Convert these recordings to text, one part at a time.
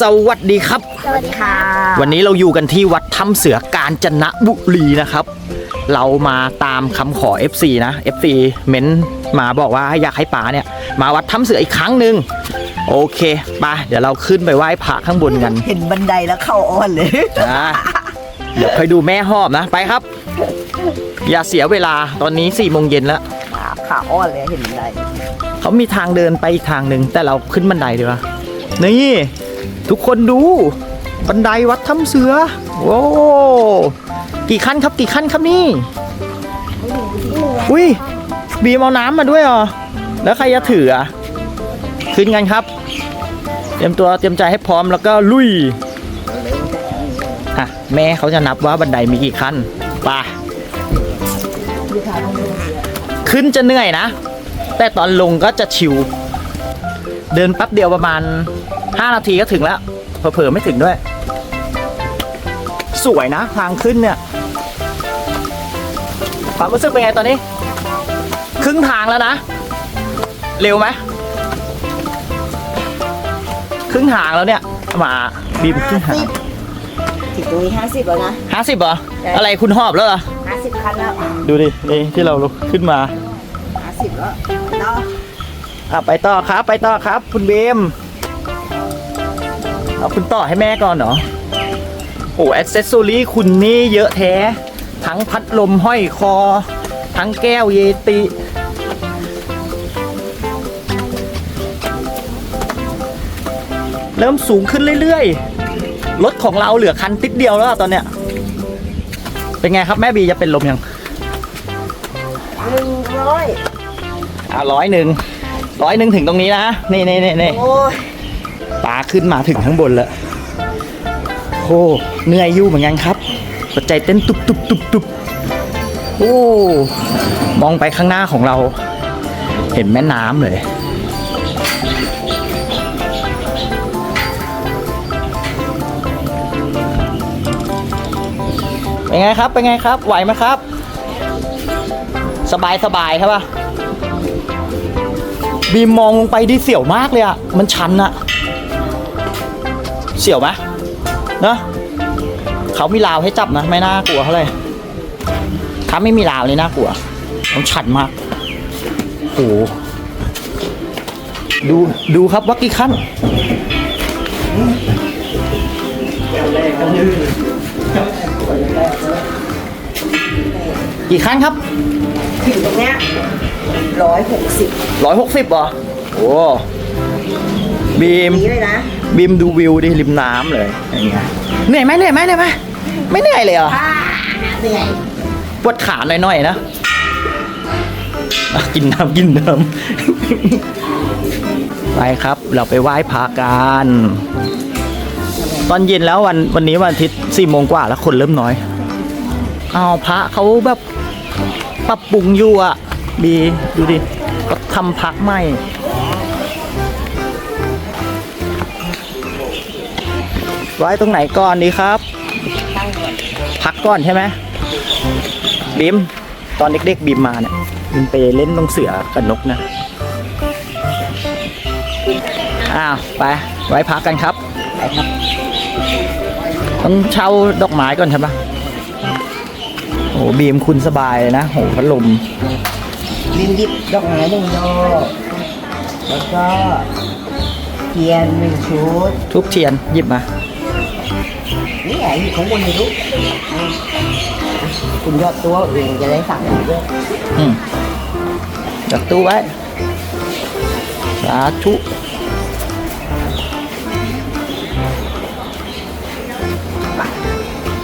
สวัสดีครับ สวัสดีค่ะ วันนี้เราอยู่กันที่วัดถ้ำเสือกาญจนบุรีนะครับ เรามาตามคำขอ FC นะ FC เม้นมาบอกว่าอยากให้ป๋าเนี่ย มาวัดถ้ำเสืออีกครั้งหนึ่งโอเคไปเดี๋ยวเราขึ้นไปไหว้พระข้างบนกัน เห็นบันไดแล้วเข้าอ้อนเลยนะเดี๋ยวค่อยดูแม่หอบนะ ไปครับ อย่าเสียเวลาตอนนี้4ี่โมงเย็นแล้วขาขาอ้อนเลยเห็นบันไดเขามีทางเดินไปอีกทางหนึ่งแต่เราขึ้นบันไดดีกว่านี่ ทุกคนดู บันไดวัดถ้ำเสือ โอ้กี่ขั้นครับกี่ขั้นครับนี่อุ้ยบีมเอาน้ำมาด้วยเหรอแล้วใครจะถืออะขึ้นกันครับ เตรียมตัวเตรียมใจให้พร้อมแล้วก็ลุยอะแม่เขาจะนับว่าบันไดมีกี่ขั้นไปขึ้นจะเหนื่อยนะ แต่ตอนลงก็จะชิว เดินแป๊บเดียวประมาณ 5 นาทีก็ถึงแล้วเผลอๆไม่ถึงด้วย สวยนะทางขึ้นเนี่ยความรู้สึกเป็นไงตอนนี้ ครึ่งทางแล้วนะ เร็วไหมครึ่งทางแล้วเนี่ยมาบีมครึ่งทางถึงตรงนี้ห้าสิบแล้วนะห้าสิบเหรอใช่อะไรคุณหอบแล้วเหรอห้าสิบคันแล้วดูดินี่ที่เราขึ้นมาห้าสิบแล้วเนาะอะไปต่อครับ ไปต่อครับ คุณเบม เอาคุณต่อให้แม่ก่อนเหรอ โอ้แอสเซสซอรี่คุณนี่เยอะแท้ ทั้งพัดลมห้อยคอ ทั้งแก้วเยติ เริ่มสูงขึ้นเรื่อยๆ รถของเราเหลือคันติดเดียวแล้วอะตอนเนี้ย เป็นไงครับแม่บีจะเป็นลมยังหนึ่งร้อยอะร้อยหนึ่งร้อยหนึ่งถึงตรงนี้นะ นี่นี่นี่นี่ โอ้ย ปลาขึ้นมาถึงข้างบนแล้วโอ้เหนื่อยอยู่เหมือนกันครับหัวใจเต้นตุบตุบตุบตุบโอ้มองไปข้างหน้าของเรา เห็นแม่น้ำเลยเป็นไงครับ เป็นไงครับ ไหวไหมครับ สบายสบายครับปะบีมมองลงไปดิเสียวมากเลยอะมันชันอะ เสียวไหมเนอะเขามีราวให้จับนะ ไม่น่ากลัวเท่าไหร่ถ้าไม่มีราวนี่น่ากลัวมันชันมากโอ้โหดูดูครับว่ากี่ขั้นกี่ขั้นครับถึงตรงเนี้ยร้อยหกสิบร้อยหกสิบเหรอโอ้บีมนี้เลยนะ บีมดูวิวดิริมน้ำเลยอย่างเงี้ยเหนื่อยไหมเหนื่อยไหมเหนื่อยไหมไม่เหนื่อยเลยเหรออ่าเหนื่อยปวดขาหน่อยๆนะอะกินน้ำกินน้ำ ไปครับเราไปไหว้พระกันตอนเย็นแล้ววันวันนี้วันอาทิตย์สี่โมงกว่าแล้วคนเริ่มน้อย เอาวพระเขาแบบปรับปรุงอยู่อะบีดูดิก็ทำพระใหม่ ไว้ตรงไหนก่อนดีครับ พักก่อนใช่ไหมบิมตอนเด็กๆบิมมาเนี่ยบิมไปเล่นตรงเสือกับนกนะอ้าวไปไว้พักกันครับไปครับ ต้องเช่าดอกไม้ก่อนใช่ปะโอ้บีมคุณสบายเลยนะโหพัดลมลินหยิบดอกไม้หนึ่งดอกแล้วก็เทียนหนึ่งชุดทุบเทียนหยิบมา นี่ไงอยู่ข้างบนนี่ลูกอะคุณยอดตัวเองจะได้สั่งด้วย อืมจับตู้ไว้ สาธุ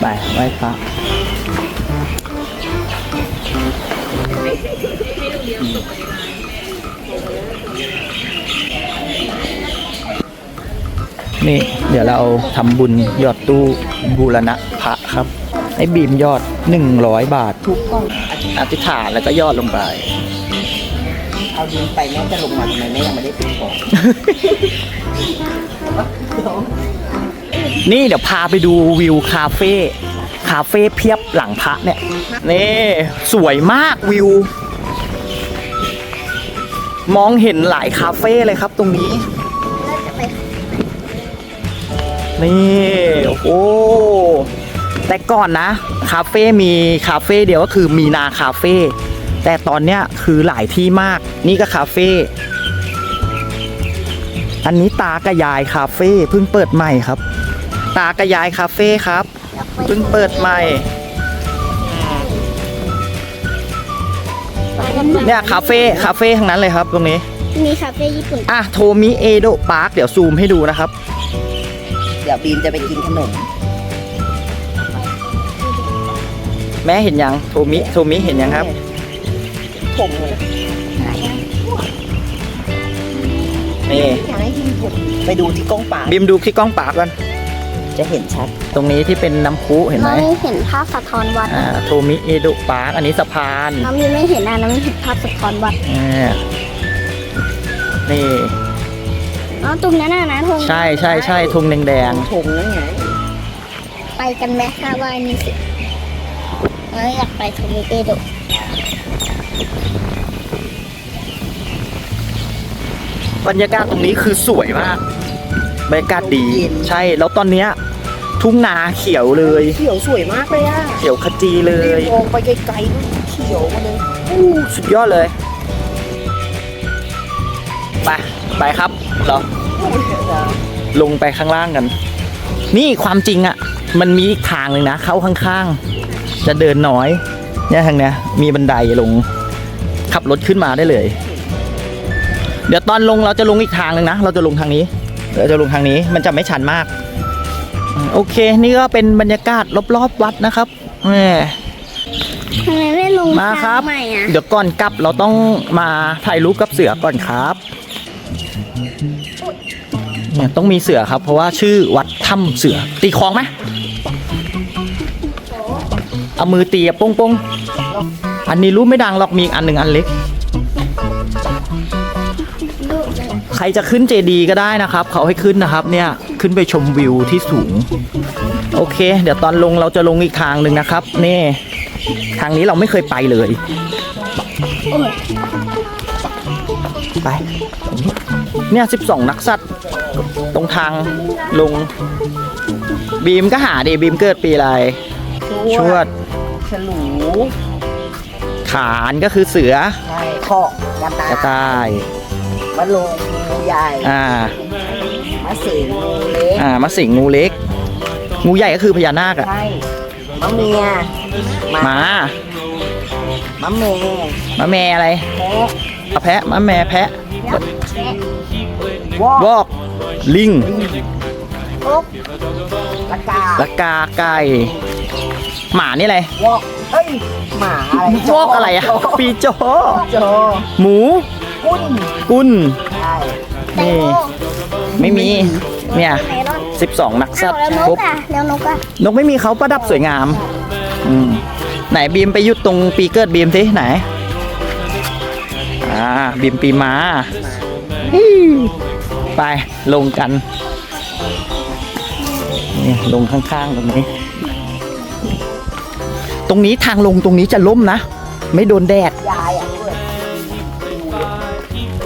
ไปไหว้พระ นี่ เดี๋ยวเราทำบุญยอดตู้บูรณะพระครับ ให้บีมยอด 100 บาททุกกล้องอธิษฐานแล้วก็ยอดลงไป เอาดินไปแม่จะลงมาทำไมแม่ยังไม่ได้ปิดของนี่เดี๋ยวพาไปดูวิวคาเฟ่คาเฟ่เพียบหลังพระเนี่ย นี่ สวยมากวิว มองเห็นหลายคาเฟ่เลยครับตรงนี้ นี่โอ้โหแต่ก่อนนะคาเฟ่มีคาเฟ่เดียวก็คือมีนาคาเฟ่แต่ตอนเนี้ยคือหลายที่มาก นี่ก็คาเฟ่อันนี้ตากระยายคาเฟ่เพิ่งเปิดใหม่ครับ ตากระยายคาเฟ่ครับเพิ่งเปิดใหม่เนี่ยคาเฟ่คาเฟ่ทั้งนั้นเลยครับตรงนี้ มีคาเฟ่ญี่ปุ่น อะโทมิเอโดพาร์คเดี๋ยวซูมให้ดูนะครับ เดี๋ยวบีมจะไปกินขนม แม่เห็นยังโทมิโทมิเห็นยังครับ ผมเลยนี่อยากให้กินผมไปดูที่กล้องป่าบิมดูที่กล้องปากกันจะเห็นชัด ตรงนี้ที่เป็นน้ำพุเห็นไหมน้องเห็นภาพสะท้อนวัดอ่าโทมิเอโดพาร์คอันนี้สะพานน้องมีไม่เห็นนะน้องเห็นภาพสะท้อนวัดอ่านี่ อ๋อตรงนั้นน่ะนะทงใช่ใช่ใช่ธงแดงถงนั่นไงไปกันไหมถ้าว่านี่สิเอ้ยอยากไปทูมิเอโดะๆบรรยากาศตรงนี้คือสวยมากบรรยากาศดีใช่แล้วตอนเนี้ยทุ่งนาเขียวเลย เขียวสวยมากเลยอะเขียวขจีเลย มองไปไกลๆนู่นเขียวมาเลย อู้สุดยอดเลย ไปไปครับเราลงไปข้างล่างกัน นี่ความจริงอะ่ะ มันมีอีกทางหนึ่งนะ เข้าข้างๆ จะเดินน้อย เนี่ยทางเนี้ยมีบันไดลง ขับรถขึ้นมาได้เลย เดี๋ยวตอนลงเราจะลงอีกทางหนึ่งนะ เราจะลงทางนี้ เราจะลงทางนี้ มันจะไม่ชันมากอืมโอเค นี่ก็เป็นบรรยากาศรอบๆวัดนะครับแหมทำไมไม่ลงมาครับทงใหม่อะเดี๋ยวก่อนกลับเราต้องมาถ่ายรูปกับเสือก่อนครับ เนี่ยต้องมีเสือครับ เพราะว่าชื่อวัดถ้ำเสือ ตีคลองไหมเอามือตีอะป้งป้งอันนี้รูปไม่ดังหรอกมีอีกอันหนึ่งอันเล็ก ใครจะขึ้นเจดีก็ได้นะครับ เขาให้ขึ้นนะครับ เนี่ยขึ้นไปชมวิวที่สูง โอเค เดี๋ยวตอนลงเราจะลงอีกทางหนึ่งนะครับ นี่ ทางนี้เราไม่เคยไปเลย ไป เนี่ย12นักสัตว์ตรงทางลง บีมก็หาดิบีมเกิดปีอะไร ชวด ฉลูขานก็คือเสือใช่เคาะกระต่ากระต่ายมะโลงงูใหญ่อ่ามะเสงงูเล็กอ่ามาสิงงูเล็ก งูใหญ่ก็คือพญานาคอะใช่มะเมียหมามะเมมะแม่อะไรแพะอะแพะมะแม่แพะวอก วอก ลิงกบละกาละกาไก่ หมานี่อะไรวอกเอ้ยหมาอะไรวอกอะไรอะปีโจโจหมู กุ้นกุ้นใช่นี่ไม่มีเนี่ยเมลอน12นักสัอ้าตวว์แล้วนครกบอะแล้วนกอะนกไม่มีเขาประดับสวยงามอืมไหนบีมไปหยุดตรงปีเกิดบีมสิไหน อ่าบีมปีม้าฮิ้ว ไปลงกันนี่ลงข้างๆตรงนี้ ตรงนี้ทางลงตรงนี้จะล่มนะ ไม่โดนแดดยายอะเพื่อน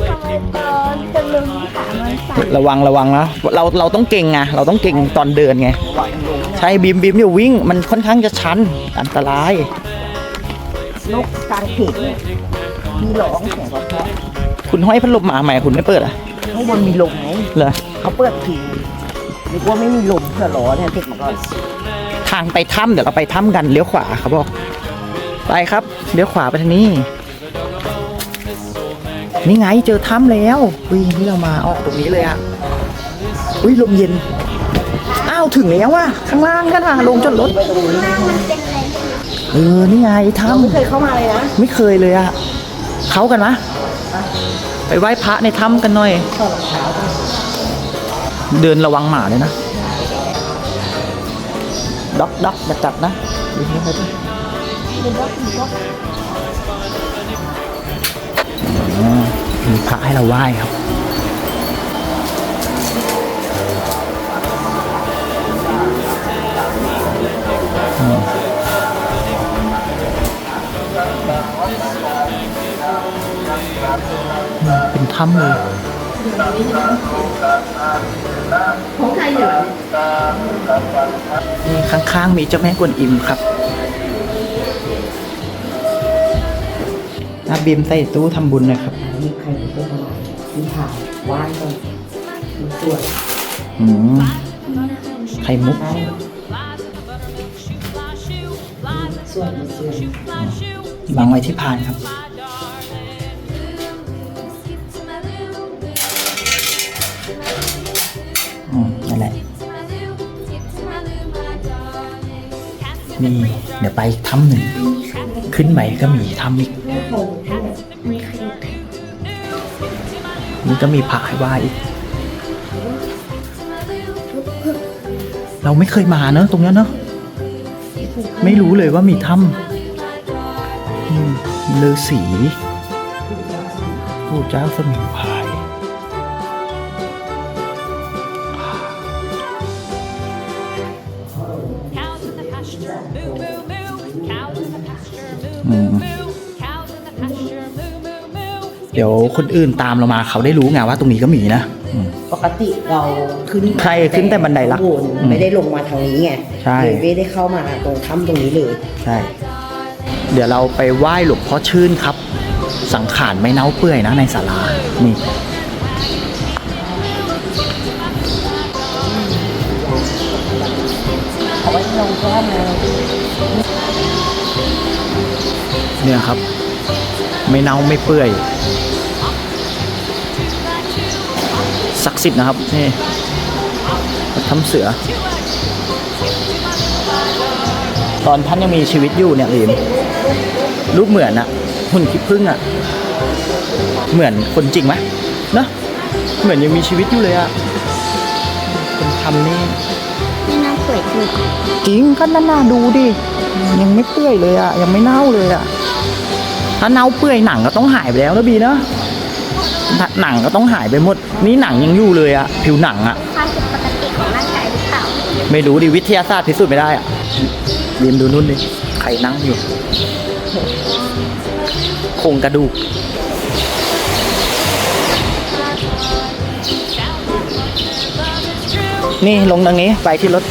ทำไมตอนจะลงขามันสั่นระวังระวังนะเราเราต้องเก่งไงเราต้องเก่งตอนเดินไงหวังลงใช่บีมบีมอย่าวิ่ง มันค่อนข้างจะชัน อันตรายนกกลางเขตเนี่ ยมีร้องเสียงเพราะคุณห้อยพัดลมมาใหม่คุณไม่เปิดอะๆข้างบนมีลมไงเหรอเขาเปิดทีนึกว่าไม่มีลมเพื่อร้อนเนี่ยเทคมาก่อนทางไปถ้ำเดี๋ยวเราไปถ้ำกันเลี้ยวขวาครับบอกไปครับเลี้ยวขวาไปทางนี้นี่ไงเจอถ้ำแล้วอุ้ยนี่เรามาออกตรงนี้เลยอะอุ้ยลมเย็นอ้าวถึงแล้วว่ะข้างล่างกันอะลงจอดรถหน้ามันเป็นอะไรเออนี่ไงเราไม่เคถ้ำยเข้ามาเลยนะไม่เคยเลยอะ เขากันมะไปไหว้พระในถ้ำกันหน่อย เดินระวังหมาเลยนะด็อกด็อกอย่าจับนะดูนี่ไปดิมีพระให้เราไหว้ครับ เป็นถ้ำเลยของใครเหรอนี่ข้างๆ มีเจ้าแม่กวนอิมครับนาบีมใส่ตู้ทำบุญหนะครับนี่ใครเป็นเจ้าของนี่ถ่ายว่านก่อนดูสวยอืมไข่มุกสวยสวยวางไว้ที่พานครับ นี่เดี๋ยวไปถ้ำหนึ่ง ขึ้นไปก็มีถ้ำอีก นี่ก็มีพระให้ไหว้อีก เราไม่เคยมาเนอะตรงเนี้ยเนอะไม่รู้เลยว่ามีถ้ำอืมฤาษีผู้เจ้าสมิงพรา เดี๋ยวคนอื่นตามเรามาเขาได้รู้ไงว่าตรงนี้ก็มีนะอืม ปกติเราขึ้นใช่ขึ้นแต่บันไดลักข้างบนอืมไม่ได้ลงมาทางนี้ไงใช่ เลยไม่ได้เข้ามาตรงถ้ำตรงนี้เลยใช่ เดี๋ยวเราไปไหว้หลวงพ่อชื่นครับ สังขารไม่เน่าเปื่อยนะในศาลา นี่ เอาไว้ลงแค่มา เนี่ยครับ ไม่เน่าไม่เปื่อยศักดิ์สิทธิ์นะครับนี่วัดถ้ำเสือ ตอนท่านยังมีชีวิตอยู่เนี่ยลีมรูปเหมือนอะหุ่นขี้ผึ้งอะเหมือนคนจริงไหมเนอะเหมือนยังมีชีวิตอยู่เลยอะคนทำนี่ จริงจริงก็น่าๆดูดิ ยังไม่เปื่อยเลยอะยังไม่เน่าเลยอะถ้าเน่าเปื่อยหนังก็ต้องหายไปแล้วนะบีเนอะหนังก็ต้องหายไปหมด นี่หนังยังอยู่เลยอะผิวหนังอะความผิดปกติของร่างกายหรือเปล่า ไม่รู้ดิวิทยาศาสตร์พิสูจน์ไม่ได้อะบีมดูนู่นดิใครนั่งอยู่โครงกระดูกนี่ลงตรงนี้ไปที่รถ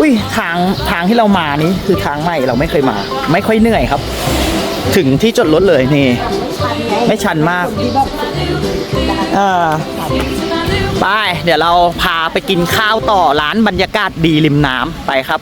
อุ้ยทางทางที่เรามานี้คือทางใหม่เราไม่เคยมา ไม่ค่อยเหนื่อยครับ ถึงที่จอดรถเลยนี่ ไม่ชันมากเออไปเดี๋ยวเราพาไปกินข้าวต่อร้านบรรยากาศดีริมน้ำไปครับ